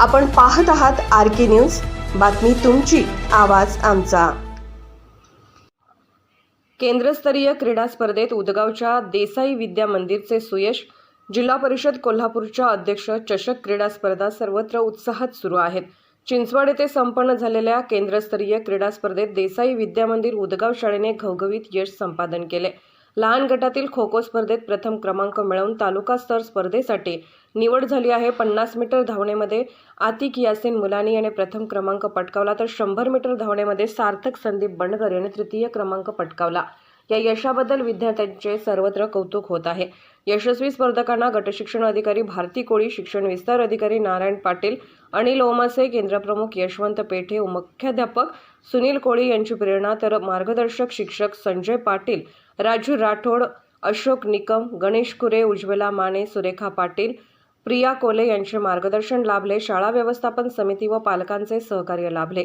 आपण पाहत आहात आर के न्यूज. बातमी तुमची आवाज आमचा. केंद्रस्तरीय क्रीडा स्पर्धेत उदगावच्या देसाई विद्या मंदिरचे सुयश जिल्हा परिषद कोल्हापूरच्या अध्यक्ष चषक क्रीडा स्पर्धा सर्वत्र उत्साहात सुरू आहेत. चिंचवड येथे संपन्न झालेल्या केंद्रस्तरीय क्रीडा स्पर्धेत देसाई विद्या मंदिर उदगाव शाळेने घवघवीत यश संपादन केले. लहान गटातील खो खो स्पर्धेत प्रथम क्रमांक मिळवून तालुका स्तर स्पर्धेसाठी निवड झाली आहे. पन्नास मीटर धावण्यामध्ये आतिक यासिन मुलानी याने प्रथम क्रमांक पटकावला. तर शंभर मीटर धावण्यामध्ये सार्थक संदीप बंडगर याने तृतीय क्रमांक पटकावला. या यशाबद्दल विद्यार्थ्यांचे सर्वत्र कौतुक होत आहे. यशस्वी स्पर्धकांना गटशिक्षण अधिकारी भारती कोळी शिक्षण विस्तार अधिकारी नारायण पाटील अनिल ओमासे केंद्रप्रमुख यशवंत पेठे मुख्याध्यापक सुनील कोळी यांची प्रेरणा तर मार्गदर्शक शिक्षक संजय पाटील राजू राठोड अशोक निकम गणेश कुरे उज्ज्वला माने सुरेखा पाटील प्रिया कोले यांचे मार्गदर्शन लाभले शाळा व्यवस्थापन समिती व पालकांचे सहकार्य लाभले.